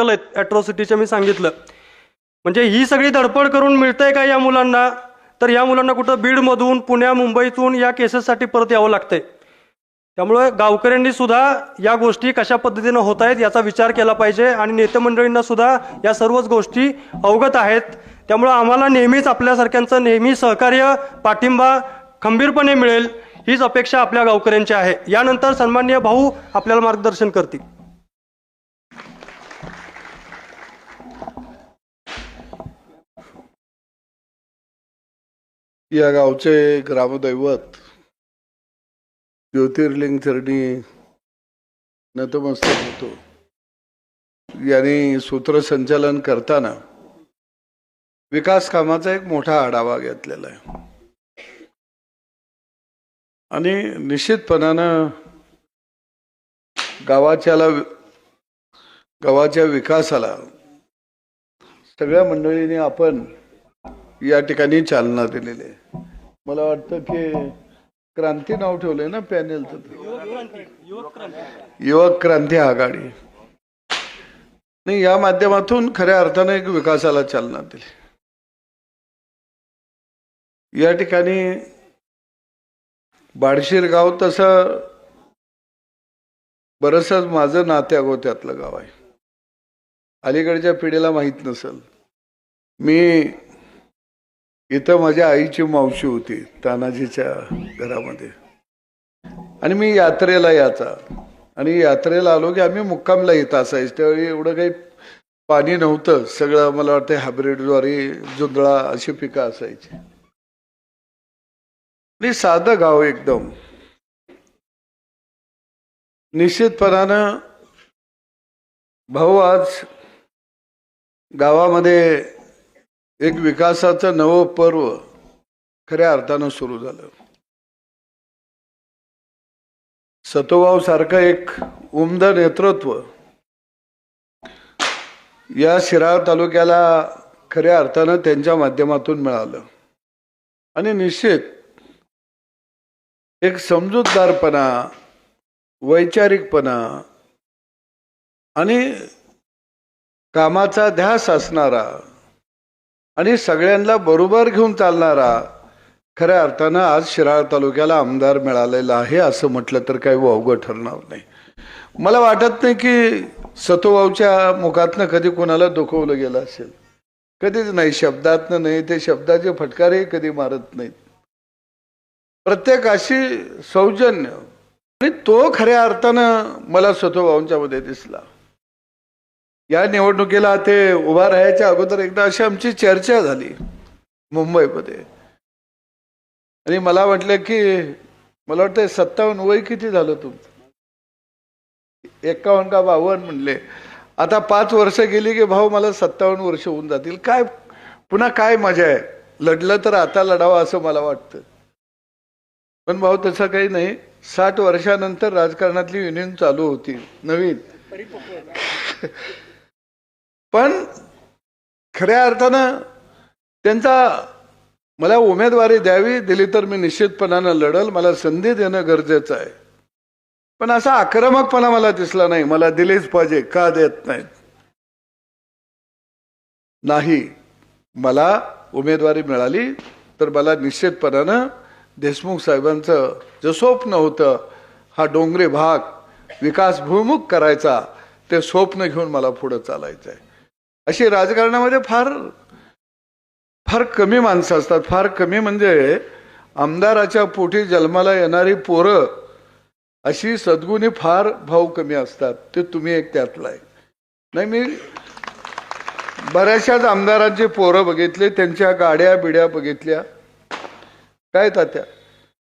दाखल आहेत ॲट्रॉसिटीच्या मी सांगितलं. म्हणजे ही सगळी धडपड करून मिळतंय का या मुलांना? तर या मुलांना कुठं बीडमधून पुण्या मुंबईतून या केसेससाठी परत यावं लागतंय. त्यामुळे गावकऱ्यांनी सुद्धा या गोष्टी कशा पद्धतीनं होत आहेत याचा विचार केला पाहिजे आणि नेते मंडळींना सुद्धा या सर्वच गोष्टी अवगत आहेत. त्यामुळं आम्हाला नेहमीच आपल्यासारख्यांचं नेहमी सहकार्य पाठिंबा खंबीरपणे मिळेल हीच अपेक्षा आपल्या गावकऱ्यांची आहे. यानंतर सन्माननीय भाऊ आपल्याला मार्गदर्शन करतील. या गावचे ग्रामदैवत ज्योतिर्लिंग चरणी नतमस्तक होतो. यांनी सूत्रसंचालन करताना विकास कामाचा एक मोठा आढावा घेतलेला आहे. आणि निश्चितपणानं गावाच्याला गावाच्या विकासाला सगळ्या मंडळींनी आपण या ठिकाणी चालना दिलेली आहे. मला वाटतं की क्रांती नाव ठेवलंय ना पॅनेलचं युवक क्रांती आघाडी. नाही या माध्यमातून खऱ्या अर्थाने एक विकासाला चालना दिली. या ठिकाणी बाडशीर गाव तसं बरस माझं नात्या गोत्यातलं गाव आहे. अलीकडच्या पिढीला माहीत नसेल. मी इथं माझ्या आईची मावशी होती तानाजीच्या घरामध्ये. आणि मी यात्रेला याचा आणि यात्रेला आलो की आम्ही मुक्कामला येत असायचं. त्यावेळी एवढं काही पाणी नव्हतं. सगळं मला वाटतं हायब्रिडद्वारे जुंदळा अशी पिकं असायची. आणि साधं गाव एकदम. निश्चितपणानं भाऊ आज गावामध्ये एक विकासाचं नवं पर्व खऱ्या अर्थानं सुरू झालं. सतोभाव सारखं एक उमद नेतृत्व या शिराळ तालुक्याला खऱ्या अर्थानं त्यांच्या माध्यमातून मिळालं. आणि निश्चित एक समजूतदारपणा वैचारिकपणा आणि कामाचा ध्यास असणारा आणि सगळ्यांना बरोबर घेऊन चालणारा खऱ्या अर्थानं आज शिराळ तालुक्याला आमदार मिळालेला आहे असं म्हटलं तर काही वावगं ठरणार नाही. मला वाटत नाही की सतोभाऊच्या मुखातनं कधी कोणाला दुखवलं गेलं असेल. कधीच नाही शब्दातनं नाही ते शब्दाचे फटकारही कधी मारत नाहीत. प्रत्येकाशी सौजन्य आणि तो खऱ्या अर्थानं मला सतोभाऊंच्या मध्ये दिसला. या निवडणुकीला ते उभा राहायच्या अगोदर एकदा अशी आमची चर्चा झाली मुंबईमध्ये. आणि मला वाटलं की मला वाटतं सत्तावन्न वय किती झालं तुमचं? एकावन्न का बावन्न म्हणले. आता पाच वर्ष गेली की भाऊ मला सत्तावन्न वर्ष होऊन जातील. काय पुन्हा काय मजा आहे? लढलं तर आता लढावं असं मला वाटतं. पण भाऊ तसं काही नाही. साठ वर्षानंतर राजकारणातली युनियन चालू होती. नवीन. पण खऱ्या अर्थानं त्यांचा मला उमेदवारी द्यावी दिली तर मी निश्चितपणानं लढल. मला संधी देणं गरजेचं आहे. पण असा आक्रमकपणा मला दिसला नाही. मला दिलीच पाहिजे का देत नाहीत? नाही. मला उमेदवारी मिळाली तर मला निश्चितपणानं देशमुख साहेबांचं जे स्वप्न होतं हा डोंगरी भाग विकास भूमुख करायचा ते स्वप्न घेऊन मला पुढं चालायचं आहे अशी राजकारणामध्ये फार फार कमी माणसं असतात. फार कमी म्हणजे आमदाराच्या पोटी जन्माला येणारी पोरं अशी सद्गुणी फार भाऊ कमी असतात. ते तुम्ही एक त्यातला आहे नाही मी बऱ्याचशाच आमदारांचे पोरं बघितले त्यांच्या गाड्या बिड्या बघितल्या. काय तात्या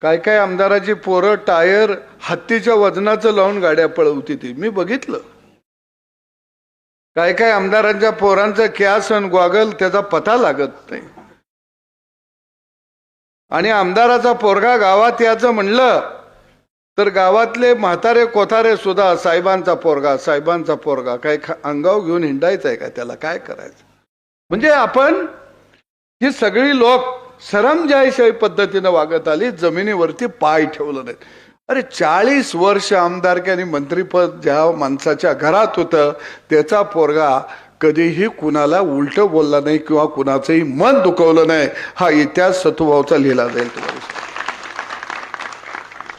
काय काय आमदाराची पोरं टायर हत्तीच्या वजनाचं लावून गाड्या पळवती ती. मी बघितलं. काय काय आमदारांच्या पोरांचं क्यास आणि गॉगल त्याचा पता लागत नाही. आणि आमदाराचा पोरगा गावात याचं म्हणलं तर गावातले म्हातारे कोथारे सुद्धा साहेबांचा पोरगा साहेबांचा पोरगा काय अंगाव घेऊन हिंडायचं आहे का त्याला? काय करायचं? म्हणजे आपण ही सगळी लोक सरंजाईशाही पद्धतीनं वागत आली जमिनीवरती पाय ठेवलं नाहीत. अरे चाळीस वर्ष आमदारकी आणि मंत्रीपद ज्या माणसाच्या घरात होतं त्याचा पोरगा कधीही कुणाला उलट बोलला नाही किंवा कुणाचंही मन दुखवलं नाही हा इतिहास सतुभावचा लिहिला जाईल तुम्हाला.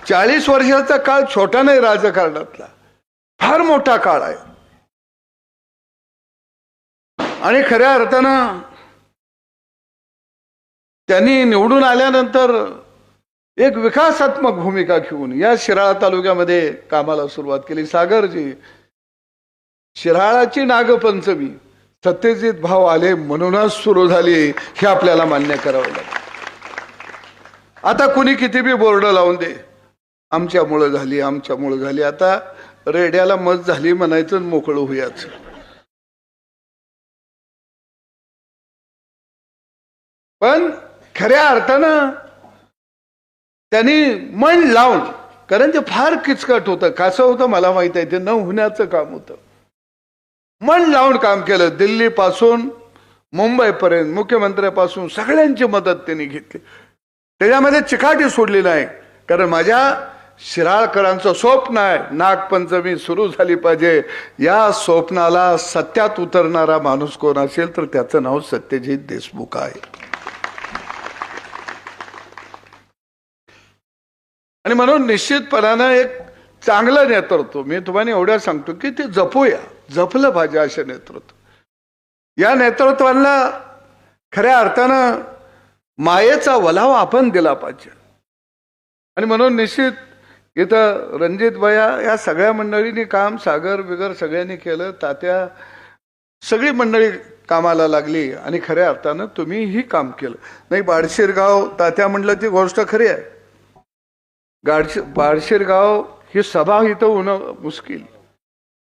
चाळीस वर्षाचा काळ छोटा नाही राजकारणातला फार मोठा काळ आहे. आणि खऱ्या अर्थानं त्यांनी निवडून आल्यानंतर एक विकासात्मक भूमिका घेऊन या शिराळा तालुक्यामध्ये कामाला सुरुवात केली. सागरजी शिराळाची नागपंचमी सत्यजित भाव आले म्हणूनच सुरू झाली हे आपल्याला मान्य करावं लागेल. आता कुणी किती बी बोर्ड लावून दे आमच्यामुळं झाली आमच्यामुळं झाली. आता रेड्याला मत झाली म्हणायचं मोकळं होयाचं पण खऱ्या अर्थानं त्यांनी मन लावून कारण ते फार किचकट होतं. कसं होतं मला माहीत आहे ते न होण्याचं काम होतं. मन लावून काम केलं. दिल्लीपासून मुंबईपर्यंत मुख्यमंत्र्यापासून सगळ्यांची मदत त्यांनी घेतली. त्याच्यामध्ये चिकाटी सोडली नाही. कारण माझ्या शिराळकरांचं स्वप्न आहे नागपंचमी सुरू झाली पाहिजे. या स्वप्नाला सत्यात उतरणारा माणूस कोण असेल तर त्याचं नाव सत्यजित देशमुख आहे. आणि म्हणून निश्चितपणानं एक चांगलं नेतृत्व मी तुम्हाला एवढ्या सांगतो की ते जपूया. जपलं पाहिजे असे नेतृत्व. या नेतृत्वाला खऱ्या अर्थानं मायेचा वलाव आपण दिला पाहिजे. आणि म्हणून निश्चित इथं रणजित भया या सगळ्या मंडळींनी काम सागर बिगर सगळ्यांनी केलं तात्या सगळी मंडळी कामाला लागली आणि खऱ्या अर्थानं तुम्हीही काम केलं. नाही बाडशिरगाव तात्या म्हणलं ती गोष्ट खरी आहे. गाडशे बाळशिरगाव ही सभा इथं होणं मुश्किल.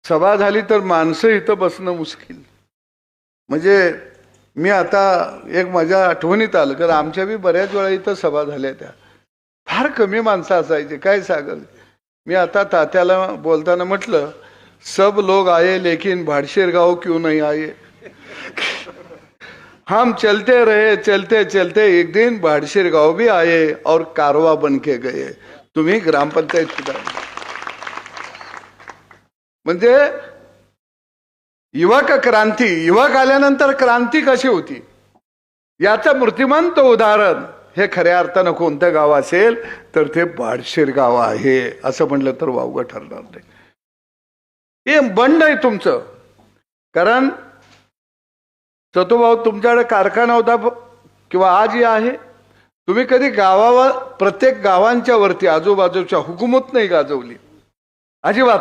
सभा झाली तर माणसं इथं बसणं मुश्किल. म्हणजे मी आता एक माझ्या आठवणीत आलं कारण आमच्या बी बऱ्याच वेळा इथं सभा झाल्या त्या. फार कमी माणसं असायची काय सांगल? मी आता तात्याला बोलताना म्हटलं सब लोग आए लेकिन भाडशेरगाव क्यों नहीं आए? हम चलते रहे चलते चलते एक दिन भाडशेर गांव भी आए और कारवा बन के गए. तुम्ही ग्रामपंचायत सुधारली म्हणजे युवक क्रांती युवक आल्यानंतर क्रांती कशी होती? याचं मूर्तिमंत उदाहरण हे खऱ्या अर्थानं कोणतं गाव असेल तर ते बाडशेर गाव आहे असं म्हणलं तर वावगं ठरणार नाही. हे बंड आहे तुमचं. कारण सतुभाऊ तुमच्याकडे कारखाना होता किंवा आजही आहे? तुम्ही कधी गावावर प्रत्येक गावांच्या वरती आजूबाजूच्या हुकूमत नाही गाजवली. अजिबात.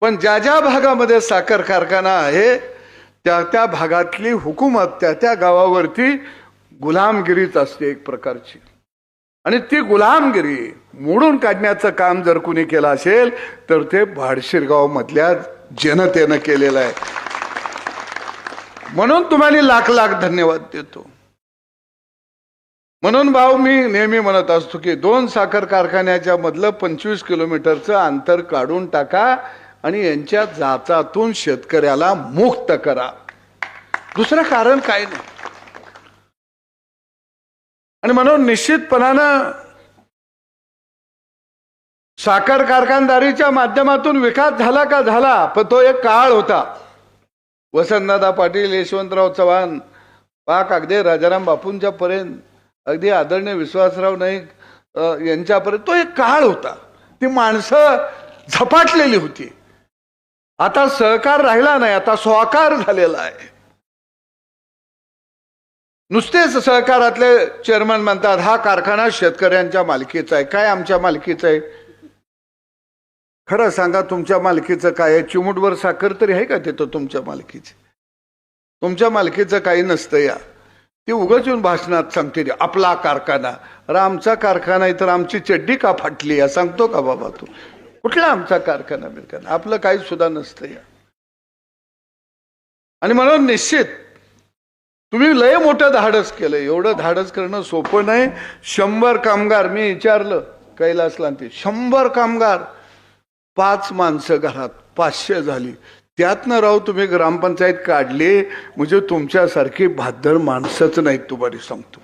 पण ज्या ज्या भागामध्ये साखर कारखाना आहे त्या त्या भागातली हुकूमत त्या त्या गावावरती गुलामगिरीच असते एक प्रकारची. आणि ती गुलामगिरी मोडून काढण्याचं काम जर कुणी केलं असेल तर ते भाडशिरगाव मधल्या जनतेनं केलेलं आहे. म्हणून तुम्हाला लाख लाख धन्यवाद देतो. म्हणून भाऊ मी नेहमी म्हणत असतो की दोन साखर कारखान्याच्या मधलं पंचवीस किलोमीटरचं अंतर काढून टाका आणि यांच्या जाचातून शेतकऱ्याला मुक्त करा. दुसरं कारण काय नाही. आणि म्हणून निश्चितपणानं साखर कारखानदारीच्या माध्यमातून विकास झाला का झाला पण तो एक काळ होता. वसंतदादा पाटील यशवंतराव चव्हाण पाक अगदी राजाराम बापूंच्या पर्यंत अगदी आदरणीय विश्वासराव नाईक यांच्यापर्यंत तो एक काळ होता. ती माणसं झपाटलेली होती. आता सहकार राहिला नाही आता स्वाकार झालेला आहे. नुसतेच सहकारातले चेअरमन म्हणतात हा कारखाना शेतकऱ्यांच्या मालकीचा आहे. काय आमच्या मालकीचा आहे? खरं सांगा तुमच्या मालकीचं काय आहे? चिमुटभर साखर तरी आहे का तिथं तुमच्या मालकीची? तुमच्या मालकीचं काही नसतं या. ती उगाच येऊन भाषणात सांगते आपला कारखाना. अरे आमचा कारखाना आहे तर आमची चड्डी का फाटली या सांगतो का बाबा तू? कुठला आमचा कारखाना बिरखाना आपलं काही सुद्धा नसतं या आणि म्हणून निश्चित तुम्ही लय मोठं धाडस केलं एवढं धाडस करणं सोपं नाही. शंभर कामगार मी विचारलं कैलासला ते शंभर कामगार पाच माणसं घरात पाचशे झाली. त्यातनं राव तुम्ही ग्रामपंचायत काढली म्हणजे तुमच्यासारखी भादर माणसंच नाहीत तुम्हाला सांगतो.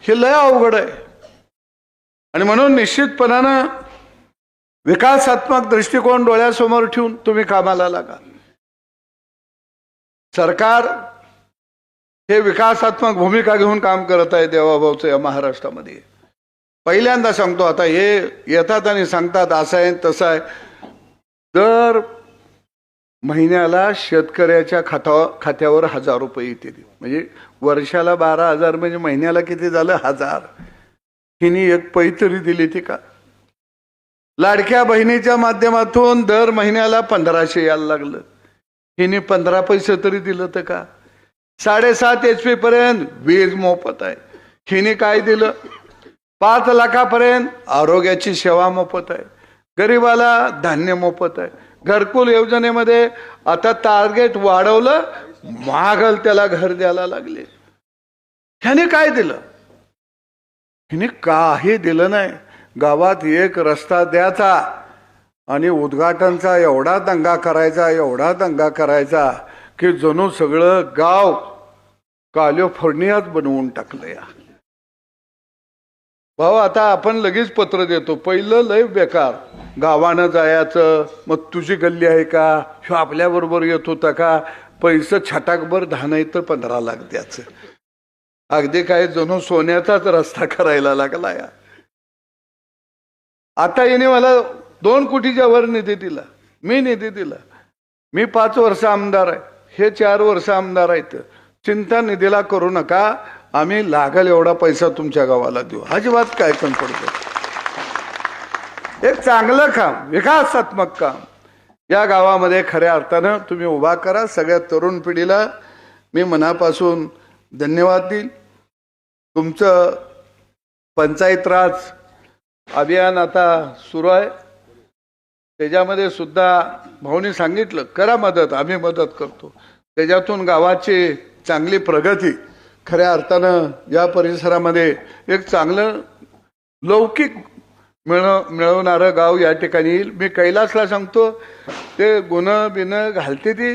हे लय अवघड आहे. आणि म्हणून निश्चितपणानं विकासात्मक दृष्टिकोन डोळ्यासमोर ठेवून तुम्ही कामाला लागा. सरकार हे विकासात्मक भूमिका घेऊन काम करत आहे देवाभाऊचं या महाराष्ट्रामध्ये. पहिल्यांदा सांगतो आता हे येतात आणि सांगतात असं आहे तसं आहे. दर महिन्याला शेतकऱ्याच्या खाता खात्यावर हजार रुपये येते म्हणजे वर्षाला बारा हजार म्हणजे महिन्याला किती झालं? हजार. हिने एक पैतरी दिली ती का? लाडक्या बहिणीच्या माध्यमातून दर महिन्याला पंधराशे यायला लागलं. हिने पंधरा पैसे तरी दिलं तर का? साडेसात एच पी पर्यंत वीज मोफत आहे. हिने काय दिलं? पाच लाखापर्यंत आरोग्याची सेवा मोफत आहे. गरीबाला धान्य मोफत आहे. घरकुल योजनेमध्ये आता टार्गेट वाढवलं महागल त्याला घर द्यायला लागले. ह्याने काय दिलं? हिने काही दिलं नाही. गावात एक रस्ता द्यायचा आणि उद्घाटनचा एवढा दंगा करायचा एवढा दंगा करायचा की जणू सगळं गाव कालिफोर्नियात बनवून टाकलं या. भाऊ आता आपण लगेच पत्र देतो. पहिलं लय बेकार. गावानं जायचं मग तुझी गल्ली आहे का? ह्यो आपल्या बरोबर येत होता का? पैसं छटाकभर दहा तर पंधरा लाख द्यायचं. अगदी काय जणू सोन्याचाच रस्ता करायला लागला या. आता येणे मला दोन कोटीच्या वर निधी दिला. मी निधी दिला. मी पाच वर्ष आमदार आहे. हे चार वर्ष आमदार आहेत. चिंता निधीला करू नका. आम्ही लागल एवढा पैसा तुमच्या गावाला देऊ. अजिबात काय पण पडतो एक चांगलं काम विकासात्मक काम. या गावामध्ये खऱ्या अर्थानं तुम्ही उभा करा. सगळ्या तरुण पिढीला मी मनापासून धन्यवाद देईल तुमचं पंचायत राज अभियान आता सुरू आहे. त्याच्यामध्ये सुद्धा भाऊनी सांगितलं करा मदत आम्ही मदत करतो. त्याच्यातून गावाची चांगली प्रगती खऱ्या अर्थानं या परिसरामध्ये एक चांगलं लौकिक मिळ मिळवणारं गाव या ठिकाणी येईल. मी कैलासला सांगतो ते गुण बिन घालते ती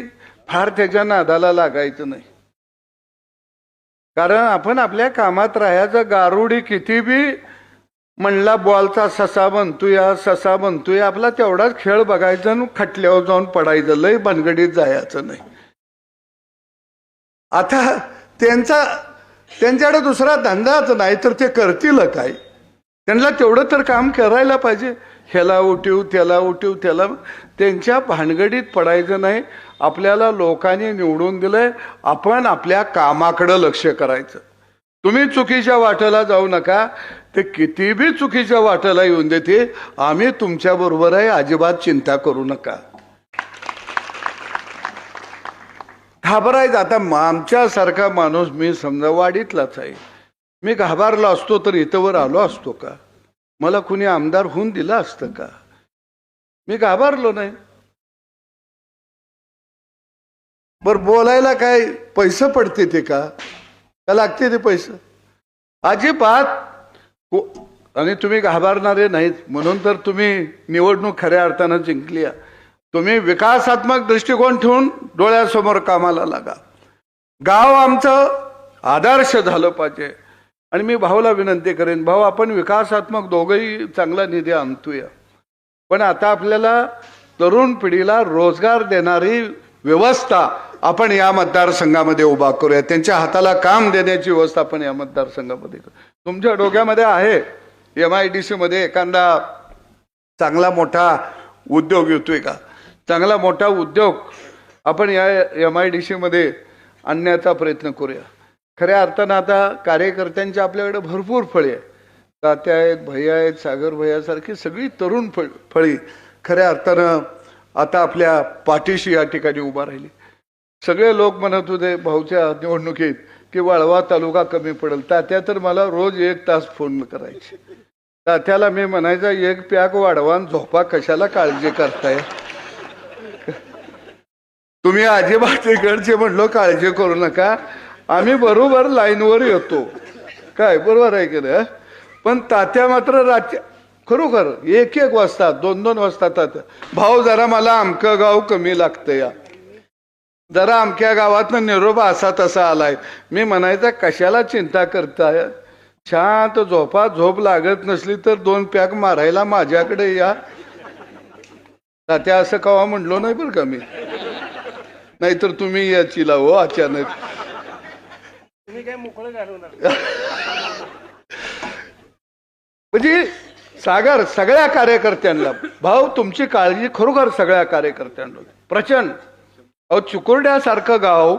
फार त्याच्या नादाला लागायचं नाही. कारण आपण आपल्या कामात राहायचं गारुडी किती बी म्हणला बॉलचा ससा बनतोया ससा बनतोय आपला तेवढाच खेळ बघायचा आणि खटल्यावर जाऊन पडायचं. लय बनगडीत जायचं नाही. आता त्यांचा त्यांच्याकडे दुसरा धंदाच नाही तर ते करतील काय? त्यांना तेवढं तर काम करायला पाहिजे. ह्याला उठीव त्याला उठीव त्याला त्यांच्या भानगडीत पडायचं नाही. आपल्याला लोकांनी निवडून दिलंय. आपण आपल्या कामाकडं लक्ष करायचं. तुम्ही चुकीच्या वाटेला जाऊ नका. ते किती बी चुकीच्या वाटेला येऊन देते आम्ही तुमच्याबरोबर आहे. अजिबात चिंता करू नका. घाबरायचं. आता आमच्यासारखा माणूस मी समजा वाडीतलाच आहे. मी घाबरलो असतो तर इथंवर आलो असतो का? मला कुणी आमदार होऊन दिलं असतं का? मी घाबरलो नाही. बर बोलायला काय पैसे पडते ते का? का लागते ते पैसे? अजिबात. आणि तुम्ही घाबरणारे नाहीत. म्हणून तर तुम्ही निवडणूक खऱ्या अर्थानं जिंकली आहे. तुम्ही विकासात्मक दृष्टिकोन ठेवून डोळ्यासमोर कामाला लागा. गाव आमचं आदर्श झालं पाहिजे. आणि मी भाऊला विनंती करेन भाऊ आपण विकासात्मक दोघंही चांगला निधी आणतोया. पण आता आपल्याला तरुण पिढीला रोजगार देणारी व्यवस्था आपण या मतदारसंघामध्ये उभा करूया. त्यांच्या हाताला काम देण्याची व्यवस्था आपण या मतदारसंघामध्ये करू. तुमच्या डोक्यामध्ये आहे एम आय डी सीमध्ये एखादा चांगला मोठा उद्योग येतोय का? चांगला मोठा उद्योग. आपण या एम आय डी सीमध्ये आणण्याचा प्रयत्न करूया. खऱ्या अर्थानं आता कार्यकर्त्यांच्या आपल्याकडे भरपूर फळे आहे तात्या आहेत भैया आहेत सागर भैयासारखी सगळी तरुण फळ फळी खऱ्या अर्थानं आता आपल्या पाठीशी या ठिकाणी उभा राहिली. सगळे लोक म्हणत होते भाऊच्या निवडणुकीत की वाळवा तालुका कमी पडेल. तात्या तर मला रोज एक तास फोन करायचे. तात्याला मी म्हणायचा एक पॅक वाढवा आणि झोपा कशाला काळजी करताय? तुम्ही अजिबात इकडचे म्हणलो काळजी करू नका. आम्ही बरोबर लाईनवर येतो. काय बरोबर आहे की ना पण तात्या मात्र रात्री खरोखर एक एक वाजता दोन दोन वाजता तात्या. भाऊ जरा मला आमकं गाव कमी लागतं या जरा आमक्या गावातनं निरोप असा तसा आलाय. मी म्हणायचा कशाला चिंता करताय? शांत झोपा झोप लागत नसली तर दोन पॅक मारायला माझ्याकडे या. तात्या असं कवा म्हणलो नाही बरं का मी. नाहीतर तुम्ही याची हो अचानक. म्हणजे सागर सगळ्या कार्यकर्त्यांना भाऊ तुमची काळजी खरोखर सगळ्या कार्यकर्त्यांना प्रचंड. अहो चिकुर्ड्यासारखं गाव.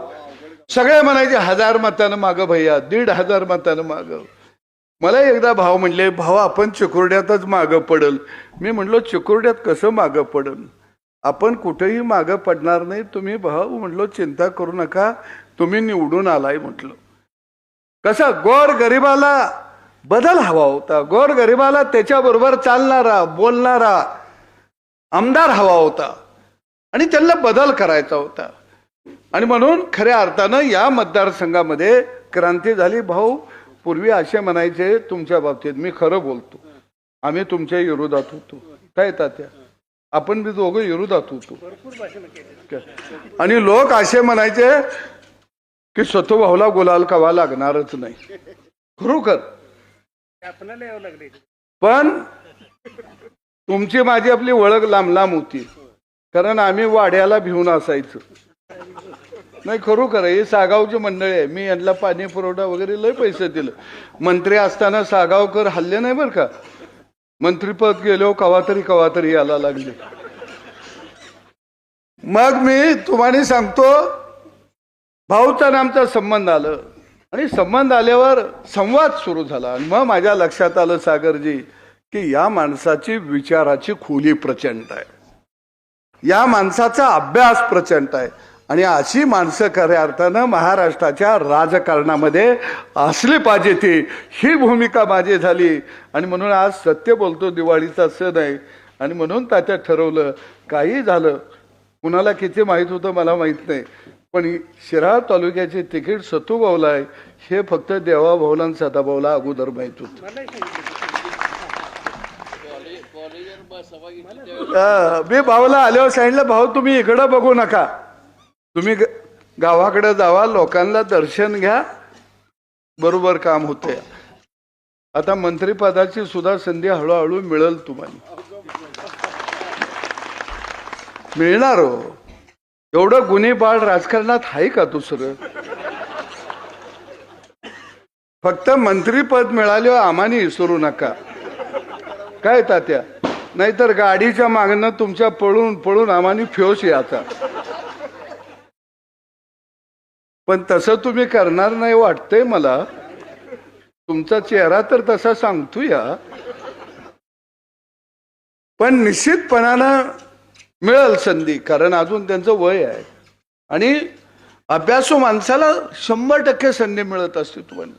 सगळे म्हणायचे हजार मतानं मागं भैया दीड हजार मतानं मागं. मला एकदा भाव म्हणले भाऊ आपण चिकुर्ड्यातच मागं पडल. मी म्हणलो चिकुर्ड्यात कसं मागं पडल? आपण कुठेही मागं पडणार नाही. तुम्ही भाऊ म्हटलो चिंता करू नका. तुम्ही निवडून आलाय म्हटलं. कसं गोर गरिबाला बदल हवा होता. गोर गरिबाला त्याच्याबरोबर चालणारा बोलणारा आमदार हवा होता. आणि त्यांना बदल करायचा होता. आणि म्हणून खऱ्या अर्थानं या मतदारसंघामध्ये क्रांती झाली. भाऊ पूर्वी असे म्हणायचे तुमच्या बाबतीत मी खरं बोलतो. आम्ही तुमच्या विरोधात होतो. काय त्या? आपण बी दोघं विरोधात होतो आणि लोक असे म्हणायचे की स्वतःभाऊला गुलाल कवा लागणारच नाही. खरोखर. पण तुमची माझी आपली ओळख लांब लांब होती. कारण आम्ही वाड्याला भिवून असायचो. नाही खरोखर. हे सागावची मंडळी आहे. मी यांना पाणी पुरवठा वगैरे लय पैसे दिलं. मंत्री असताना सागावकर हल्ले नाही बरं का? मंत्रीपद गेलो कवा तरी कवा तरी यायला लागले. मग मी तुम्हाला सांगतो भाऊचा आमचा संबंध आलं. आणि संबंध आल्यावर संवाद सुरू झाला. आणि मग माझ्या लक्षात आलं सागरजी की या माणसाची विचाराची खोली प्रचंड आहे. या माणसाचा अभ्यास प्रचंड आहे. आणि अशी माणसं खऱ्या अर्थानं महाराष्ट्राच्या राजकारणामध्ये असली पाहिजे ती. ही भूमिका माझी झाली. आणि म्हणून आज सत्य बोलतो दिवाळीचा सण आहे. आणि म्हणून त्याच्यात ठरवलं काही झालं. कुणाला किती माहीत होतं मला माहीत नाही. पण शिराळ तालुक्याचे तिकीट सतुभाऊला आहे. हे फक्त देवाभाऊला आणि सदाभाऊला अगोदर माहीत होतं. हा, मी भाऊला आल्यावर सांगितलं भाऊ तुम्ही इकडं बघू नका. तुम्ही गावाकडे जावा लोकांना दर्शन घ्या. बरोबर काम होते आता मंत्रिपदाची सुद्धा संधी हळूहळू मिळेल तुम्हाला. मिळणार हो. एवढं गुन्हे बाळ राजकारणात आहे का दुसरं? फक्त मंत्रीपद मिळाले आम्हाने विसरू नका. काय तात्या? नाहीतर गाडीच्या मागणं तुमच्या पळून पळून आम्हाने फ्योस याचा. पण तसं तुम्ही करणार नाही वाटतंय मला. तुमचा चेहरा तर तसा सांगतो या पण निश्चितपणानं मिळेल संधी कारण अजून त्यांचं वय आहे. आणि अभ्यासू माणसाला शंभर टक्के संधी मिळत असते तुम्हाला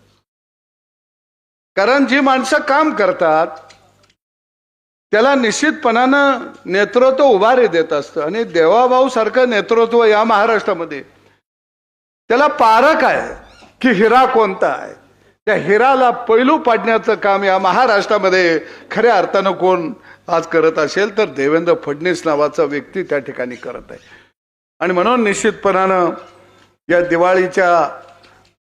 कारण जी माणसं काम करतात त्याला निश्चितपणानं नेतृत्व उभारी देत असतं. आणि देवाभाऊ सारखं नेतृत्व या महाराष्ट्रामध्ये त्याला पारक आहे की हिरा कोणता आहे. त्या हिराला पैलू पाडण्याचं काम या महाराष्ट्रामध्ये खऱ्या अर्थानं कोण आज करत असेल तर देवेंद्र फडणवीस नावाचा व्यक्ती त्या ठिकाणी करत आहे. आणि म्हणून निश्चितपणानं या दिवाळीच्या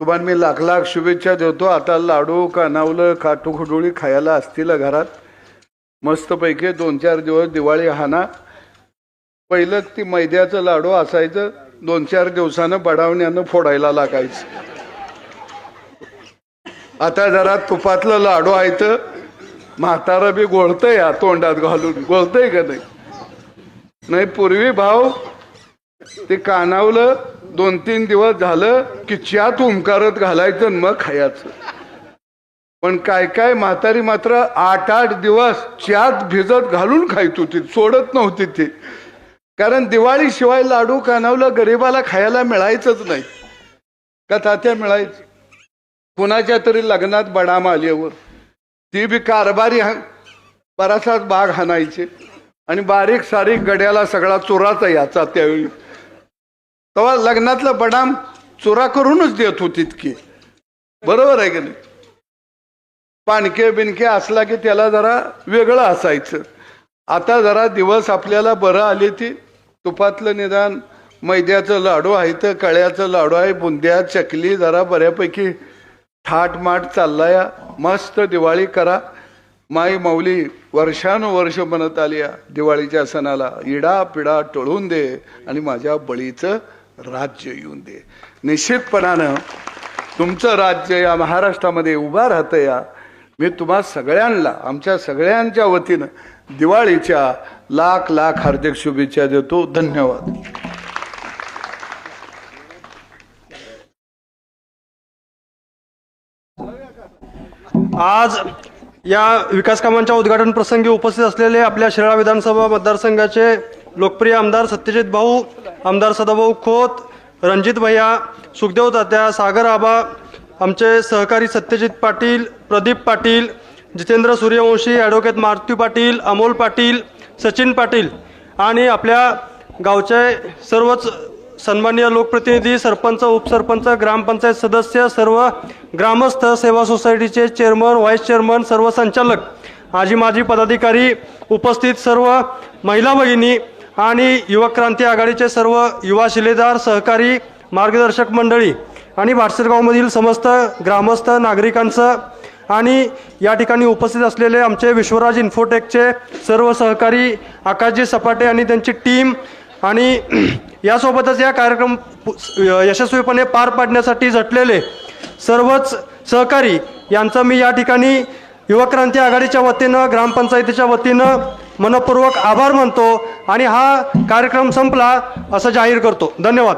तुम्हाला मी लाख लाख शुभेच्छा देतो. आता लाडू कानावलं खाटूखुडोळी खायला असतील घरात. मस्तपैकी दोन चार दिवस दिवाळी हाना पहिलं ती मैद्याचं लाडू असायचं दोन चार दिवसानं बडावण्यानं फोडायला लागायचं. आता जरा तुपातलं लाडू आहे तर म्हातारा बी गोळतय या तोंडात घालून. गोळतय का नाही? नाही पूर्वी भाव ते कानावलं दोन तीन दिवस झालं की च्यात उमकारत घालायचं आणि मग खायचं. पण काय काय म्हातारी मात्र आठ आठ दिवस च्यात भिजत घालून खायत होती सोडत नव्हती ती. कारण दिवाळीशिवाय लाडू कानावलं गरिबाला खायला मिळायचंच नाही. का तात्या मिळायचं. कुणाच्या तरी लग्नात बडाम आल्यावर. ती बी कारभारी हा- बराचसाच बाग हाणायचे. आणि बारीक सारीक गड्याला सगळा चोराचा याचा त्यावेळी. तेव्हा लग्नातलं बडाम चोरा करूनच देत होती तितकी बरोबर आहे की नाही? पाणके बिनके असला की त्याला जरा वेगळं असायचं. आता जरा दिवस आपल्याला बरं आले ती तुपातलं निदान मैद्याचं लाडू आहे तर कळ्याचं लाडू आहे बुंद्या चकली जरा बऱ्यापैकी थाटमाट चाललाय. मस्त दिवाळी करा. माई माऊली वर्षानुवर्ष म्हणत आली या दिवाळीच्या सणाला. इडा पिडा टळून दे आणि माझ्या बळीचं राज्य येऊन दे. निश्चितपणानं तुमचं राज्य या महाराष्ट्रामध्ये उभा राहतं या. मी तुम्हा सगळ्यांना आमच्या सगळ्यांच्या वतीनं दिवाळीच्या लाख लाख हार्दिक शुभेच्छा देतो. धन्यवाद. आज या विकास कामांच्या उद्घाटन प्रसंगी उपस्थित असलेले आपल्या शिराळा विधानसभा मतदारसंघाचे लोकप्रिय आमदार सत्यजित भाऊ आमदार सदाभाऊ खोत रणजित भैया सुखदेव तात्या सागर आबा आमचे सहकारी सत्यजित पाटील प्रदीप पाटील जितेंद्र सूर्यवंशी ॲडव्होकेट मारुती पाटील अमोल पाटील सचिन पाटील आणि आपल्या गावचे सर्वच सन्माननीय लोकप्रतिनिधी सरपंच उपसरपंच ग्रामपंचायत सदस्य सर्व ग्रामस्थ सेवा सोसायटीचे चेअरमन व्हाईस चेअरमन सर्व संचालक आजी माजी पदाधिकारी उपस्थित सर्व महिला भगिनी आणि युवक क्रांती आघाडीचे सर्व युवा शिलेदार सहकारी मार्गदर्शक मंडळी आणि भाटसरगावमधील समस्त ग्रामस्थ नागरिकांचं आणि या ठिकाणी उपस्थित असलेले आमचे विश्वराज इन्फोटेकचे सर्व सहकारी आकाशजी सपाटे आणि त्यांची टीम आणि यासोबतच या कार्यक्रम यशस्वीपणे पार पाडण्यासाठी झटलेले सर्वच सहकारी यांचं मी या ठिकाणी युवक क्रांती आघाडीच्या वतीनं ग्रामपंचायतीच्या वतीनं मनपूर्वक आभार मानतो आणि हा कार्यक्रम संपला असं जाहीर करतो. धन्यवाद.